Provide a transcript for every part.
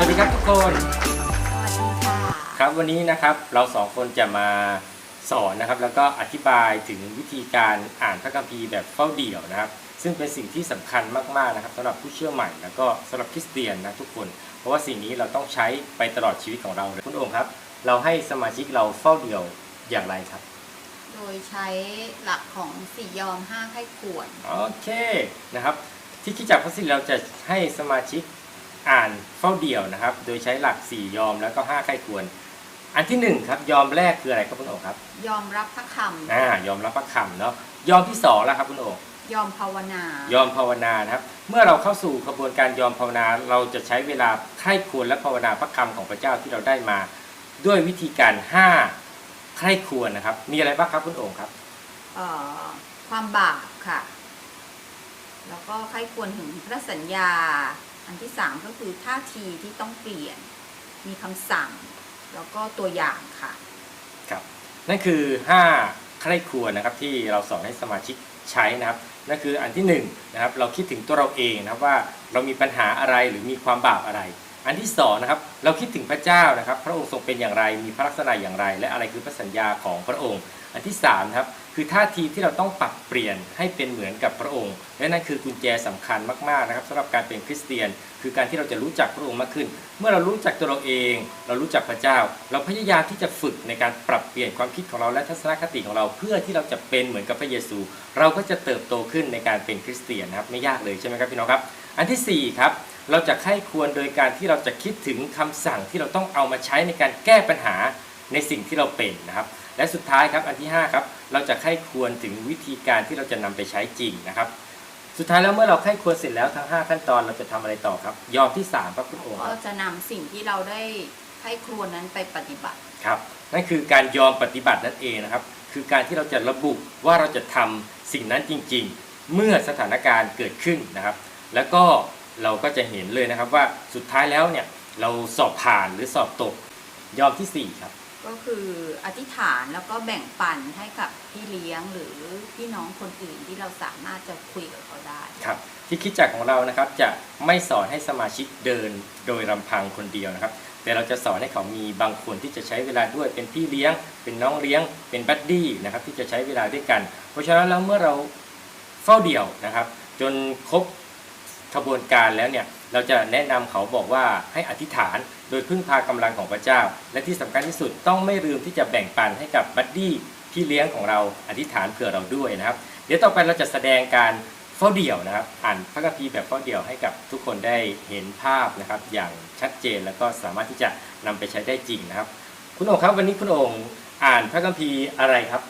สวัสดีครับทุกคนสวัสดีค่ะครับวันนี้นะครับเราสองคนจะมาสอนนะครับแล้วก็อธิบายถึงวิธีการอ่านพระคัมภีร์แบบเฝ้าเดี่ยวนะครับ ซึ่งเป็นสิ่งที่สำคัญมากๆนะครับสำหรับผู้เชื่อใหม่แล้วก็สำหรับคริสเตียนนะทุกคน เพราะว่าสิ่งนี้เราต้องใช้ไปตลอดชีวิตของเราเลยคุณโองค์ครับ เราให้สมาชิกเราเฝ้าเดี่ยวอย่างไรครับ โดยใช้หลักของสี่ยอมห้าไข้ควรโอเคนะครับที่คิดจากพระสิทธิ์เราจะให้สมาชิก อ่านเฝ้าเดี่ยวนะครับ โดยใช้หลัก 4 ยอมแล้วก็5ใครควร อันที่หนึ่งครับ ยอมแรกคืออะไรครับคุณโอ๋ครับ ยอมรับพระคอ่ายอมรับพระคำเนาะยอมที่สองแล้วครับคุณโอ๋ำยอมภาวนายอมภาวนานะครับ เมื่อเราเข้าสู่กระบวนการยอมภาวนา เราจะใช้เวลาใคร่ควรและภาวนาพระคำของพระเจ้าที่เราได้มา ด้วยวิธีการ5ใคร่ควรนะครับ มีอะไรบ้างครับคุณโอ๋ครับเอ่อความบาปค่ะ แล้วก็ไข้ควรถึงพระสัญญา อันที่สามก็คือท่าทีที่ต้องเปลี่ยน มีคำสั่ง แล้วก็ตัวอย่างค่ะ ครับ นั่นคือ5ใคร่ครวนะครับที่เราสอนให้สมาชิกใช้นะครับ นั่นคืออันที่1นงนะครับเราคิดถึงตัวเราเองนะครับว่าเรามีปัญหาอะไรหรือมีความบาปอะไร อันที่สองนะครับเราคิดถึงพระเจ้านะครับ พระองค์ทรงเป็นอย่างไรมีพระลักษณะอย่างไร และอะไรคือพระสัญญาของพระองค์ อันที่3นะครับ คือท่าทีที่เราต้องปรับเปลี่ยนให้เป็นเหมือนกับพระองค์ และนั่นคือกุญแจสำคัญมากๆนะครับสำหรับการเป็นคริสเตียน คือการที่เราจะรู้จักพระองค์มากขึ้น เมื่อเรารู้จักตัวเราเอง เรารู้จักพระเจ้า เราพยายามที่จะฝึกในการปรับเปลี่ยนความคิดของเราและทัศนคติของเรา เพื่อที่เราจะเป็นเหมือนกับพระเยซู เราก็จะเติบโตขึ้นในการเป็นคริสเตียนนะครับไม่ยากเลยใช่ไหมครับพี่น้องครับ อันที่สี่ครับเราจะไข้ควรโดยการที่เราจะคิดถึงคำสั่งที่เราต้องเอามาใช้ในการแก้ปัญหาในสิ่งที่เราเป็นนะครับ และสุดท้ายครับอันที่ห้าครับ เราจะไข้ควรถึงวิธีการที่เราจะนำไปใช้จริงนะครับ สุดท้ายแล้วเมื่อเราไข้ควรเสร็จแล้วทั้ง 5 ขั้นตอนเราจะทำอะไรต่อครับ ยอมที่3ครับคุณโอคก็รับจะนำสิ่งที่เราได้ไข้ควรนั้นไปปฏิบัติครับนั่นคือการยอมปฏิบัตินั่นเองนะครับ คือการที่เราจะระบุว่าเราจะทำสิ่งนั้นจริง ๆ เมื่อสถานการณ์เกิดขึ้นนะครับ แล้วก็เราก็จะเห็นเลยนะครับว่าสุดท้ายแล้วเนี่ยเราสอบผ่านหรือสอบตกยอมที่สี่ครับ ก็คืออธิษฐานแล้วก็แบ่งปันให้กับพี่เลี้ยงหรือพี่น้องคนอื่นที่เราสามารถจะคุยกับเขาได้ ครับที่คิดจักรของเรานะครับจะไม่สอนให้สมาชิกเดินโดยลำพังคนเดียวนะครับ แต่เราจะสอนให้เขามีบางคนที่จะใช้เวลาด้วยเป็นพี่เลี้ยง เป็นน้องเลี้ยง เป็นบัดดี้นะครับที่จะใช้เวลาด้วยกัน เพราะฉะนั้นแล้วเมื่อเราเฝ้าเดี่ยวนะครับ จนครบขบวนการแล้วเนี่ยเราจะแนะนำเขาบอกว่าให้อธิษฐาน โดยพึ่งพากำลังของพระเจ้า และที่สำคัญที่สุดต้องไม่ลืมที่จะแบ่งปันให้กับบัดดี้พี่เลี้ยงของเราอธิษฐานเผื่อเราด้วยนะครับ เดี๋ยวต่อไปเราจะแสดงการเฝ้าเดี่ยวนะครับอ่านพระคัมภีร์แบบเฝ้าเดี่ยวให้กับทุกคนได้เห็นภาพนะครับ อย่างชัดเจนแล้วก็สามารถที่จะนำไปใช้ได้จริงนะครับ คุณองค์ครับวันนี้คุณองค์อ่านพระคัมภีร์อะไรครับ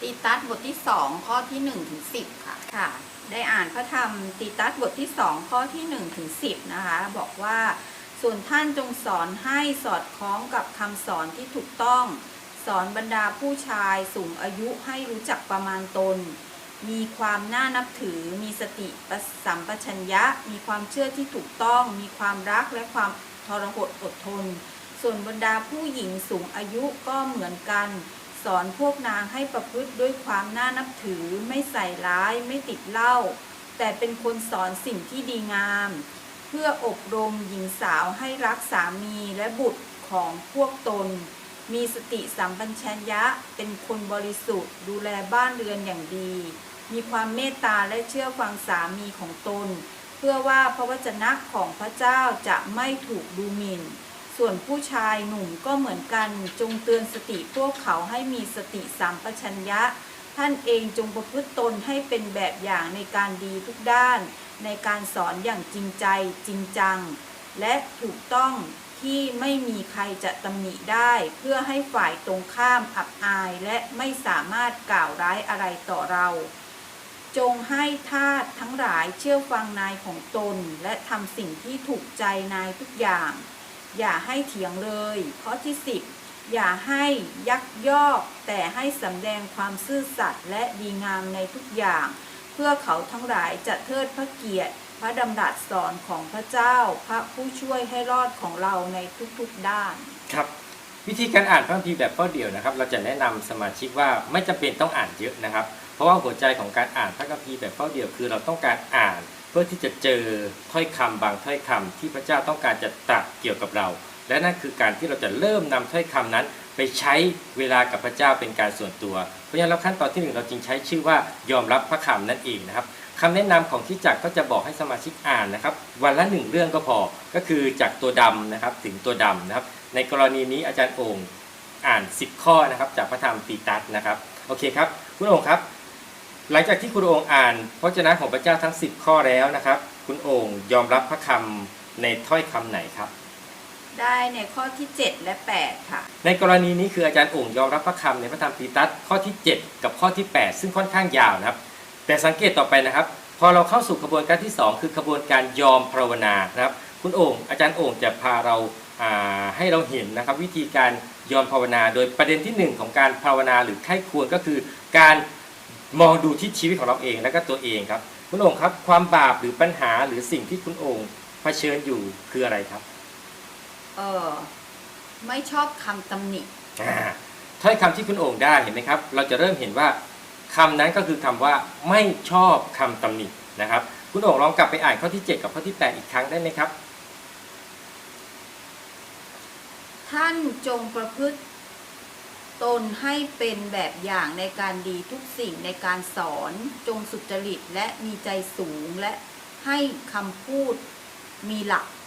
ตีตัสบทที่2ข้อที่1ถึง10ค่ะค่ะ ได้อ่านพระธรรมตีตัสบทที่2ข้อที่1ถึง10นะคะ บอกว่า ส่วนท่านจงสอนให้สอดคล้องกับคำสอนที่ถูกต้อง สอนบรรดาผู้ชายสูงอายุให้รู้จักประมาณตน มีความน่านับถือ มีสติปสัมปชัญญะ มีความเชื่อที่ถูกต้อง มีความรักและความทรหดอดทน ส่วนบรรดาผู้หญิงสูงอายุก็เหมือนกัน สอนพวกนางให้ประพฤติด้วยความน่านับถือ ไม่ใส่ร้าย ไม่ติดเหล้า แต่เป็นคนสอนสิ่งที่ดีงาม เพื่ออบรมหญิงสาวให้รักสามีและบุตรของพวกตน มีสติสัมปชัญญะเป็นคนบริสุทธิ์ ดูแลบ้านเรือนอย่างดี มีความเมตตาและเชื่อฟังสามีของตน เพื่อว่าพระวจนะของพระเจ้าจะไม่ถูกดูหมิ่น ส่วนผู้ชายหนุ่มก็เหมือนกันจงเตือนสติพวกเขาให้มีสติสัมปชัญญะ ท่านเองจงประพฤติตนให้เป็นแบบอย่างในการดีทุกด้าน ในการสอนอย่างจริงใจจริงจัง และถูกต้องที่ไม่มีใครจะตำหนิได้ เพื่อให้ฝ่ายตรงข้ามอับอายและไม่สามารถกล่าวร้ายอะไรต่อเรา จงให้ทาสทั้งหลายเชื่อฟังนายของตน และทำสิ่งที่ถูกใจนายทุกอย่าง อย่าให้เถียงเลยข้อที่10 อย่าให้ยักยอกแต่ให้สำแดงความซื่อสัตย์และดีงามในทุกอย่าง เพื่อเขาทั้งหลายจะเทิดพระเกียรติ พระดำรัสสอนของพระเจ้า พระผู้ช่วยให้รอดของเราในทุกๆด้าน ครับ วิธีการอ่านพระคัมภีร์แบบเฝ้าเดียวนะครับ เราจะแนะนำสมาชิกว่าไม่จำเป็นต้องอ่านเยอะนะครับ เพราะว่าหัวใจของการอ่านพระคัมภีร์แบบเฝ้าเดียวคือเราต้องการอ่านเพื่อที่จะเจอถ้อยคำบางถ้อยคำที่พระเจ้าต้องการจะตรัสเกี่ยวกับเรา และนั่นคือการที่เราจะเริ่มนำถ้อยคำนั้น ไปใช้เวลากับพระเจ้าเป็นการส่วนตัว เพราะฉะนั้นเราขั้นตอนที่หนึ่งเราจึงใช้ชื่อว่ายอมรับพระคำนั่นเองนะครับคำแนะนำของที่จักก็จะบอกให้สมาชิกอ่านนะครับ วันละหนึ่งเรื่องก็พอก็คือจากตัวดำนะครับถึงตัวดำนะครับ ในกรณีนี้อาจารย์โอ่งอ่าน 10 ข้อนะครับจากพระธรรมตีตัสนะครับโอเคครับคุณโอ่งครับ หลังจากที่คุณโอ่งอ่านพระเจ้าของพระเจ้าทั้ง 10 ข้อแล้วนะครับ คุณโอ่งยอมรับพระคำในถ้อยคำไหนครับ ได้ในข้อที่ 7 และ 8 ค่ะ ในกรณีนี้คืออาจารย์โอ่งยอมรับพระคำในพระธรรมตีตัสข้อที่ 7 กับข้อที่ 8 ซึ่งค่อนข้างยาวนะครับ แต่สังเกตต่อไปนะครับ พอเราเข้าสู่กระบวนการที่ 2 คือขบวนการยอมภาวนานะครับ คุณโอ่งอาจารย์โอ่งจะพาเราาให้เราเห็นนะครับวิธีการยอมภาวนา โดยประเด็นที่หนึ่งของการภาวนาหรือไข้ควรก็คือ การมองดูที่ชีวิตของเราเองและก็ตัวเองครับ คุณโอ่งครับความบาปหรือปัญหาหรือสิ่งที่คุณโอ่งเผชิญอยู่คืออะไรครับ เออไม่ชอบคำตำหนิ อ่าถ้อยคำที่คุณโอ่งได้เห็นไหมครับ เราจะเริ่มเห็นว่าคำนั้นก็คือคำว่าไม่ชอบคำตำหนินะครับ คุณโอ่งลองกลับไปอ่านข้อที่ 7 กับข้อที่ 8 อีกครั้งได้ไหมครับ ท่านจงประพฤติตนให้เป็นแบบอย่างในการดีทุกสิ่งในการสอนจงสุจริตและมีใจสูงและให้คำพูดมีหลักครับ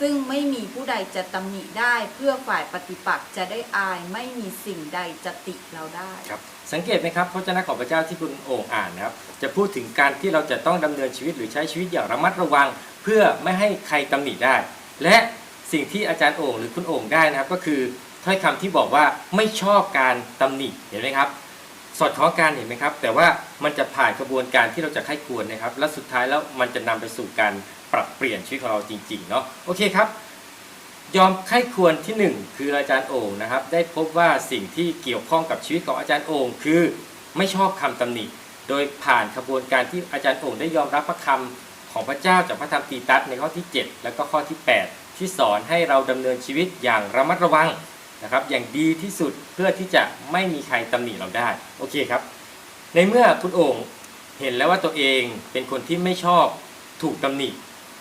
ซึ่งไม่มีผู้ใดจะตำหนิได้เพื่อฝ่ายปฏิปักษ์จะได้อายไม่มีสิ่งใดจะติเราได้ครับสังเกตไหมครับพระเจ้าของพระเจ้าที่คุณโอ่งอ่านนะครับ จะพูดถึงการที่เราจะต้องดำเนินชีวิตหรือใช้ชีวิตอย่างระมัดระวัง เพื่อไม่ให้ใครตำหนิได้ และสิ่งที่อาจารย์โอ่งหรือคุณโอ่งได้นะครับก็คือถ้อยคำที่บอกว่าไม่ชอบการตำหนิเห็นไหมครับ สอดคล้องกันเห็นไหมครับ แต่ว่ามันจะผ่านกระบวนการที่เราจะไข้ควรนะครับ และสุดท้ายแล้วมันจะนำไปสู่การ ปรับเปลี่ยนชีวิตของเราจริงๆเนาะโอเคครับ ยอมไข้ควรที่หนึ่งคืออาจารย์โอ่งนะครับ ได้พบว่าสิ่งที่เกี่ยวข้องกับชีวิตของอาจารย์โอ่งคือไม่ชอบคำตำหนิ โดยผ่านกระบวนการที่อาจารย์โอ่งได้ยอมรับพระคำของพระเจ้าจากพระธรรมตีตัสในข้อที่ 7 แล้วก็ข้อที่ 8 ที่สอนให้เราดำเนินชีวิตอย่างระมัดระวังนะครับ อย่างดีที่สุดเพื่อที่จะไม่มีใครตำหนิเราได้โอเคครับ ในเมื่อคุณโอ่งเห็นแล้วว่าตัวเองเป็นคนที่ไม่ชอบถูกตำหนิ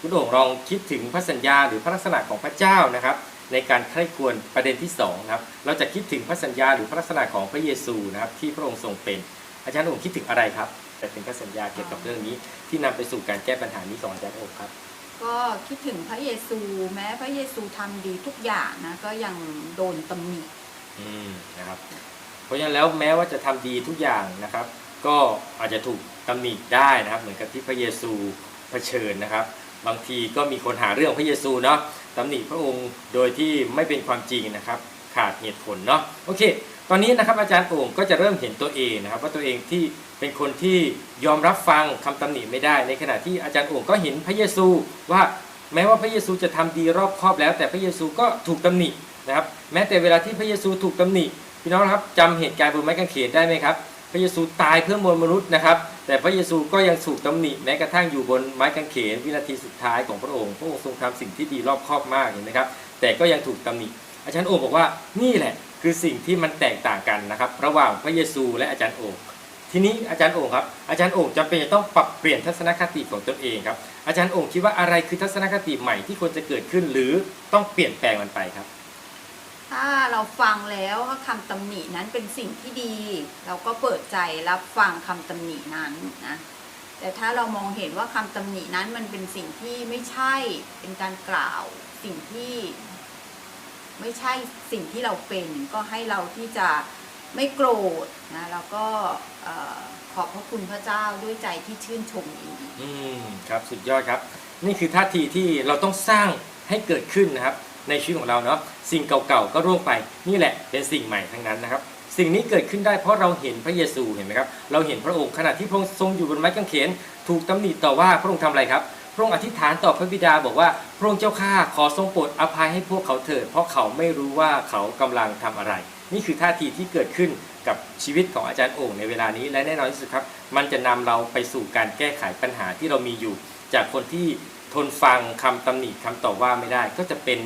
คุณโอ่งลองคิดถึงพระสัญญาหรือพระลักษณะของพระเจ้านะครับ ในการใคร่ควรประเด็นที่สองนะครับเราจะคิดถึงพระสัญญาหรือพระลักษณะของพระเยซูนะครับ ที่พระองค์ทรงเป็น อาจารย์โอ่งคิดถึงอะไรครับแต่เป็นพระสัญญาเกี่ยวกับเรื่องนี้ ที่นำไปสู่การแก้ปัญหานี้ของอาจารย์โอ่งครับ ก็คิดถึงพระเยซูแม้พระเยซูทำดีทุกอย่างนะก็ยังโดนตำหนิอืมนะครับเพราะฉะนั้นแล้วแม้ว่าจะทำดีทุกอย่างนะครับ ก็อาจจะถูกตำหนิได้นะครับ เหมือนกับที่พระเยซูเผชิญนะครับ บางทีก็มีคนหาเรื่องพระเยซูเนาะตำหนิพระองค์โดยที่ไม่เป็นความจริงนะครับขาดเหตุผลเนาะโอเค ตอนนี้นะครับอาจารย์โอ่งก็จะเริ่มเห็นตัวเองนะครับว่าตัวเองที่เป็นคนที่ยอมรับฟังคำตำหนิไม่ได้ ในขณะที่อาจารย์โอ่งก็เห็นพระเยซูว่าแม้ว่าพระเยซูจะทำดีรอบครอบแล้ว แต่พระเยซูก็ถูกตำหนินะครับ แม้แต่เวลาที่พระเยซูถูกตำหนิพี่น้องครับจำเหตุการณ์บนไม้กางเขนได้ไหมครับ พระเยซูตายเพื่อมวลมนุษย์นะครับ แต่พระเยซูก็ยังถูกตำหนิแม้กระทั่งอยู่บนไม้กางเขนวินาทีสุดท้ายของพระองค์พระองค์ทรงทำสิ่งที่ดีรอบครอบมากเห็นไหมครับ แต่ก็ยังถูกตำหนิอาจารย์โอ่งบอกว่านี่แหละคือสิ่งที่มันแตกต่างกันนะครับ ระหว่างพระเยซูและอาจารย์โอ่งทีนี้อาจารย์โอ่งครับอาจารย์โอ่งจำเป็นจะต้องปรับเปลี่ยนทัศนคติของตนเองครับอาจารย์โอ่งคิดว่าอะไรคือทัศนคติใหม่ที่ควรจะเกิดขึ้น หรือต้องเปลี่ยนแปลงมันไปครับ ถ้าเราฟังแล้วว่าคำตำหนินั้นเป็นสิ่งที่ดี เราก็เปิดใจรับฟังคำตำหนินั้นนะ แต่ถ้าเรามองเห็นว่าคำตำหนินั้นมันเป็นสิ่งที่ไม่ใช่ เป็นการกล่าวสิ่งที่ ไม่ใช่สิ่งที่เราเป็นก็ให้เราที่จะไม่โกรธนะแล้วก็ขอบพระคุณพระเจ้าด้วยใจที่ชื่นชมอีกอืมครับสุดยอดครับ นี่คือท่าทีที่เราต้องสร้างให้เกิดขึ้นนะครับ ในชีวิตของเราเนาะสิ่งเก่าๆก็ร่วงไปนี่แหละเป็นสิ่งใหม่ทั้งนั้นนะครับ สิ่งนี้เกิดขึ้นได้เพราะเราเห็นพระเยซูเห็นไหมครับเราเห็นพระองค์ขณะที่พระองค์ทรงอยู่บนไม้กางเขน ถูกตำหนิต่อว่าพระองค์ทำอะไรครับพระองค์อธิษฐานต่อพระบิดาบอกว่าพระองค์เจ้าข้าขอทรงโปรดอภัยให้พวกเขาเถิดเพราะเขาไม่รู้ว่าเขากำลังทำอะไร นี่คือท่าทีที่เกิดขึ้นกับชีวิตของอาจารย์โอ่งในเวลานี้และแน่นอนที่สุดครับ มันจะนำเราไปสู่การแก้ไขปัญหาที่เรามีอยู่ จากคนที่ทนฟังคำตำหนิคำต่อว่าไม่ได้ ก็จะเป็น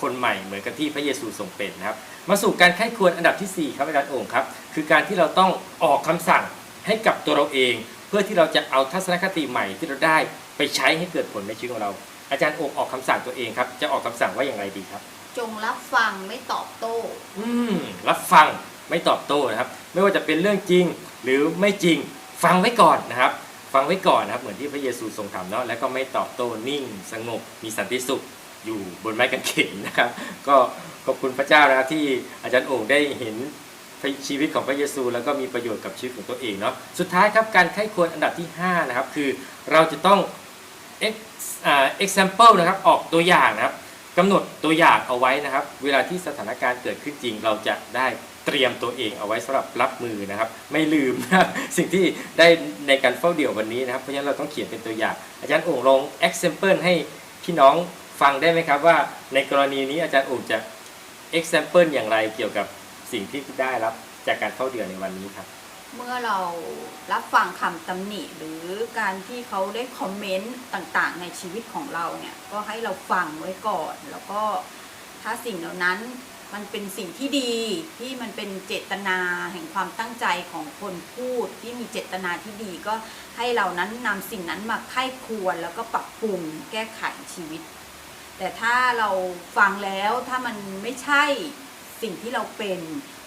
คนใหม่เหมือนกับที่พระเยซูทรงเป็นนะครับ มาสู่การไข้ควรอันดับที่ 4 ครับอาจารย์โอ่งครับ คือการที่เราต้องออกคำสั่งให้กับตัวเราเอง เพื่อที่เราจะเอาทัศนคติใหม่ที่เราได้ไปใช้ให้เกิดผลในชีวิตของเรา อาจารย์โอกออกคำสั่งตัวเองครับ จะออกคำสั่งว่าอย่างไรดีครับ จงรับฟังไม่ตอบโต้ อืมรับฟังไม่ตอบโต้นะครับ ไม่ว่าจะเป็นเรื่องจริงหรือไม่จริงฟังไว้ก่อนนะครับ ฟังไว้ก่อนนะครับ เหมือนที่พระเยซูทรงทำเนาะแล้วก็ไม่ตอบโต้นิ่ง สงบ มีสันติสุข อยู่บนไม้กางเขนนะครับ ก็ขอบคุณพระเจ้านะที่อาจารย์โอ่งได้เห็นชีวิตของพระเยซู แล้วก็มีประโยชน์กับชีวิตของตัวเองเนาะสุดท้ายครับการไข้ควรอันดับที่ 5 นะครับ คือเราจะต้อง example นะครับออกตัวอย่างนะครับกำหนดตัวอย่างเอาไว้นะครับ เวลาที่สถานการณ์เกิดขึ้นจริง เราจะได้เตรียมตัวเองเอาไว้สำหรับรับมือนะครับ ไม่ลืมนะสิ่งที่ได้ในการเฝ้าเดี่ยววันนี้นะครับเพราะฉะนั้นเราต้องเขียนเป็นตัวอย่าง อาจารย์โอ่งลง example ให้พี่น้อง ฟังได้ไหมครับว่าในกรณีนี้อาจารย์อ่งจะ example อย่างไรเกี่ยวกับสิ่งที่ได้รับจากการเฝ้าเดี่ยวในวันนี้ครับ เมื่อเรารับฟังคำตำหนิหรือการที่เขาได้คอมเมนต์ต่างๆ ในชีวิตของเราเนี่ยก็ให้เราฟังไว้ก่อน แล้วก็ถ้าสิ่งเหล่านั้นมันเป็นสิ่งที่ดีที่มันเป็นเจตนาแห่งความตั้งใจของคนพูดที่มีเจตนาที่ดีก็ให้เรานั้นนำสิ่งนั้นมาไข้ควรแล้วก็ปรับปรุงแก้ไขชีวิต แต่ถ้าเราฟังแล้วถ้ามันไม่ใช่สิ่งที่เราเป็น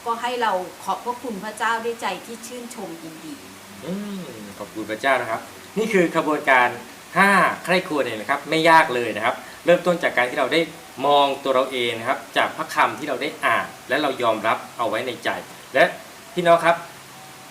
ก็ให้เราขอบพระคุณพระเจ้าด้วยใจที่ชื่นชมยินดีอืมขอบคุณพระเจ้านะครับ นี่คือขบวนการ5ใคร่ครวญเองนะครับไม่ยากเลยนะครับ เริ่มต้นจากการที่เราได้มองตัวเราเองนะครับ จากพระคำที่เราได้อ่าน และเรายอมรับเอาไว้ในใจ และพี่น้องครับ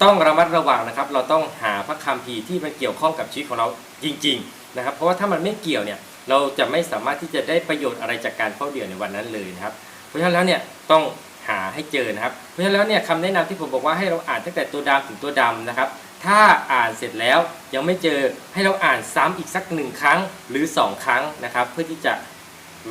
ต้องระมัดระวังนะครับ เราต้องหาพระคำพีที่มันเกี่ยวข้องกับชีวิตของเราจริง ๆ นะครับ เพราะว่าถ้ามันไม่เกี่ยวเนี่ย เราจะไม่สามารถที่จะได้ประโยชน์อะไรจากการเฝ้าเดี่ยวในวันนั้นเลยนะครับ เพราะฉะนั้นแล้วเนี่ยต้องหาให้เจอนะครับ เพราะฉะนั้นแล้วเนี่ยคำแนะนำที่ผมบอกว่าให้เราอ่านตั้งแต่ตัวดำถึงตัวดำนะครับ ถ้าอ่านเสร็จแล้วยังไม่เจอให้เราอ่านซ้ำอีกสักหนึ่งครั้งหรือ 2 ครั้งนะครับ เพื่อที่จะ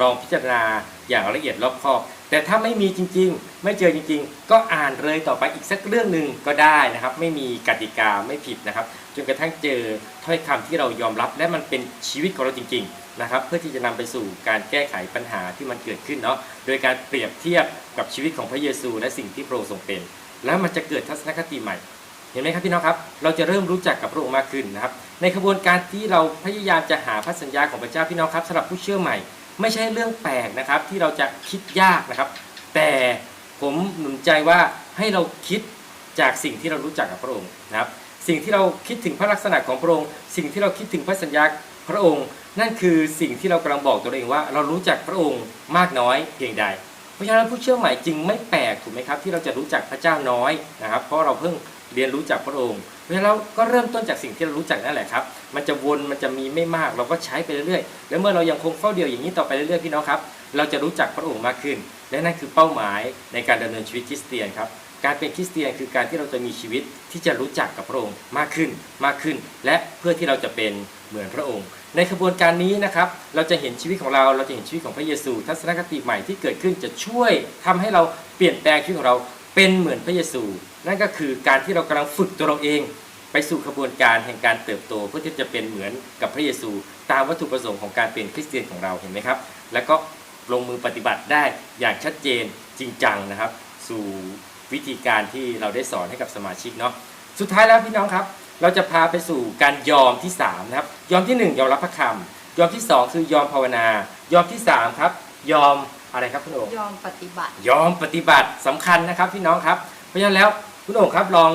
ลองพิจารณาอย่างละเอียดรอบคอบ แต่ถ้าไม่มีจริง ๆ ไม่เจอจริง ๆ ก็อ่านเลยต่อไปอีกสักเรื่องหนึ่งก็ได้นะครับ ไม่มีกติกาไม่ผิดนะครับ จนกระทั่งเจอ ถ้อยคำที่เรายอมรับและมันเป็นชีวิตของเราจริง ๆนะครับ เพื่อที่จะนำไปสู่การแก้ไขปัญหาที่มันเกิดขึ้นเนาะโดยการเปรียบเทียบกับชีวิตของพระเยซู และสิ่งที่พระองค์ทรงเป็น แล้วมันจะเกิดทัศนคติใหม่ เห็นไหมครับพี่น้องครับ เราจะเริ่มรู้จักกับพระองค์มากขึ้นนะครับ ในขบวนการที่เราพยายามจะหาพระสัญญาของพระเจ้าพี่น้องครับสำหรับผู้เชื่อใหม่ ไม่ใช่เรื่องแปลกนะครับที่เราจะคิดยากนะครับ แต่ผมหนุนใจว่าให้เราคิดจากสิ่งที่เรารู้จักกับพระองค์นะครับ สิ่งที่เราคิดถึงพระลักษณะของพระองค์ สิ่งที่เราคิดถึงพระสัญญาพระองค์ นั่นคือสิ่งที่เรากำลังบอกตัวเองว่า เรารู้จักพระองค์มากน้อยเพียงใด เพราะฉะนั้นผู้เชื่อใหม่จึงไม่แปลกถูกไหมครับ ที่เราจะรู้จักพระเจ้าน้อยนะครับ เพราะเราเพิ่งเรียนรู้จักพระองค์เพราะฉะนั้นเราก็เริ่มต้นจากสิ่งที่เรารู้จักนั่นแหละครับ มันจะวนมันจะมีไม่มาก เราก็ใช้ไปเรื่อยๆ แล้วเมื่อเรายังคงเฝ้าเดียวอย่างนี้ต่อไปเรื่อยๆพี่น้องครับ เราจะรู้จักพระองค์มากขึ้น และนั่นคือเป้าหมายในการดำเนินชีวิตคริสเตียนครับ การเป็นคริสเตียนคือการที่เราจะมีชีวิตที่จะรู้จักกับพระองค์มากขึ้นมากขึ้น และเพื่อที่เราจะเป็นเหมือนพระองค์ ในขบวนการนี้นะครับเราจะเห็นชีวิตของเราเราจะเห็นชีวิตของพระเยซู ทัศนคติใหม่ที่เกิดขึ้นจะช่วยทำให้เราเปลี่ยนแปลงชีวิตของเราเป็นเหมือนพระเยซู นั่นก็คือการที่เรากำลังฝึกตัวเราเอง ไปสู่ขบวนการแห่งการเติบโต เพื่อที่จะเป็นเหมือนกับพระเยซู ตามวัตถุประสงค์ของการเป็นคริสเตียนของเราเห็นไหมครับ แล้วก็ลงมือปฏิบัติได้อย่างชัดเจนจริงจังนะครับ สู่ วิธีการที่เราได้สอนให้กับสมาชิกเนาะสุดท้ายแล้วพี่น้องครับ เราจะพาไปสู่การยอมที่3นะครับยอมทีหนึ่1 ยอมรับพระคำยอมที่ 2 คือยอมภาวนา ยอมที่3ครับยอมอะไรครับคุณโอ๋ยอมปฏิบัติ ยอมปฏิบัติสำคัญนะครับพี่น้องครับ เพราะฉะนั้นแล้วคุณโอ๋ครับลอง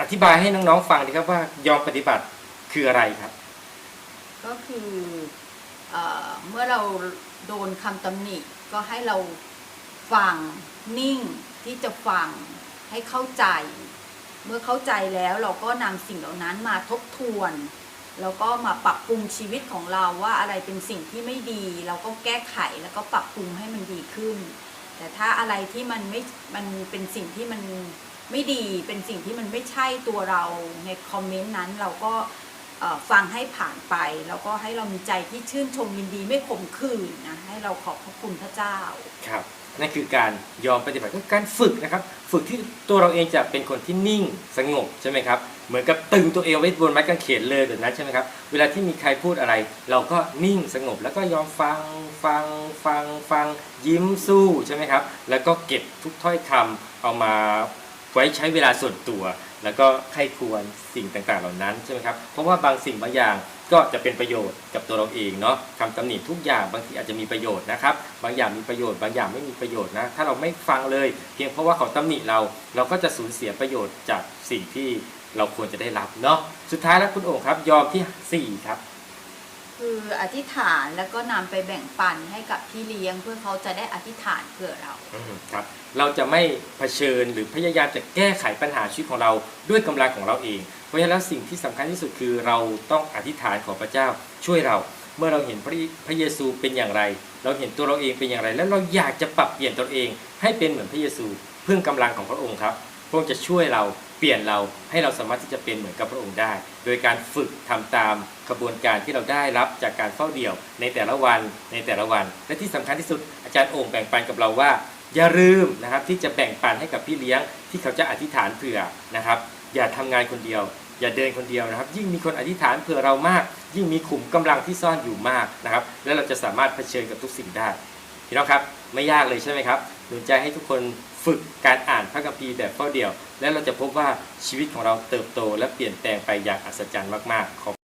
อธิบายให้น้องๆฟังดีครับว่ายอมปฏิบัติคืออะไรครับ ก็คือเออเมื่อเราโดนคำตำหนิก็ให้เราฟังนิ่ง ที่จะฟังให้เข้าใจ เมื่อเข้าใจแล้วเราก็นำสิ่งเหล่านั้นมาทบทวน แล้วก็มาปรับปรุงชีวิตของเราว่าอะไรเป็นสิ่งที่ไม่ดี เราก็แก้ไขแล้วก็ปรับปรุงให้มันดีขึ้น แต่ถ้าอะไรที่มันไม่มันเป็นสิ่งที่มันไม่ดีเป็นสิ่งที่มันไม่ใช่ตัวเราในคอมเมนต์นั้นเราก็ฟังให้ผ่านไป แล้วก็ให้เรามีใจที่ชื่นชมยินดีไม่ขมขื่นนะให้เราขอบพระคุณพระเจ้าครับ นั่นคือการยอมปฏิบัติคือการฝึกนะครับ ฝึกที่ตัวเราเองจะเป็นคนที่นิ่งสงบใช่ไหมครับ เหมือนกับตึงตัวเองไว้บนไม้กางเขนเลยแบบนั้นใช่ไหมครับ เวลาที่มีใครพูดอะไร เราก็นิ่งสงบ แล้วก็ยอมฟังฟังฟังฟังยิ้มสู้ใช่ไหมครับ แล้วก็เก็บทุกถ้อยคำเอามาไว้ใช้เวลาส่วนตัว แล้วก็ใครควรสิ่งต่างๆเหล่านั้นใช่ไหมครับ เพราะว่าบางสิ่งบางอย่าง ก็จะเป็นประโยชน์กับตัวเราเองเนาะคำตำหนิทุกอย่างบางทีอาจจะมีประโยชน์นะครับบางอย่างมีประโยชน์บางอย่างไม่มีประโยชน์นะถ้าเราไม่ฟังเลย เพียงเพราะว่าเขาตำหนิเราเราก็จะสูญเสียประโยชน์จากสิ่งที่เราควรจะได้รับเนาะสุดท้ายแล้วคุณโอ่งครับยอมที่สี่ครับ คืออธิษฐานแล้วก็นำไปแบ่งปันให้กับพี่เลี้ยง เพื่อเขาจะได้อธิษฐานเผื่อเรา อืมครับเราจะไม่เผชิญหรือพยายามจะแก้ไขปัญหาชีวิตของเราด้วยกำลังของเราเอง เพราะฉะนั้นแล้วสิ่งที่สำคัญที่สุดคือเราต้องอธิษฐานขอพระเจ้าช่วยเรา เมื่อเราเห็นพระพระเยซูเป็นอย่างไร เราเห็นตัวเราเองเป็นอย่างไร แล้วเราอยากจะปรับเปลี่ยนตัวเอง ให้เป็นเหมือนพระเยซู เพึ่งกำลังของพระองค์ครับพระองค์จะช่วยเรา เปลี่ยนเราให้เราสามารถที่จะเป็นเหมือนกับพระองค์ได้ โดยการฝึกทำตามกระบวนการที่เราได้รับจากการเฝ้าเดี่ยว ในแต่ละวันในแต่ละวัน และที่สำคัญที่สุดอาจารย์โอ่งแบ่งปันกับเราว่า อย่าลืมนะครับที่จะแบ่งปันให้กับพี่เลี้ยงที่เขาจะอธิษฐานเผื่อนะครับ อย่าทำงานคนเดียว อย่าเดินคนเดียวนะครับ ยิ่งมีคนอธิษฐานเผื่อเรามาก ยิ่งมีขุมกำลังที่ซ่อนอยู่มากนะครับ และเราจะสามารถเผชิญกับทุกสิ่งได้พี่น้องครับไม่ยากเลยใช่ไหมครับหนุนใจให้ทุกคน ฝึกการอ่านพระคัมภีร์แบบเฝ้าเดี่ยว และเราจะพบว่าชีวิตของเราเติบโตและเปลี่ยนแปลงไปอย่างอัศจรรย์มากๆขอบ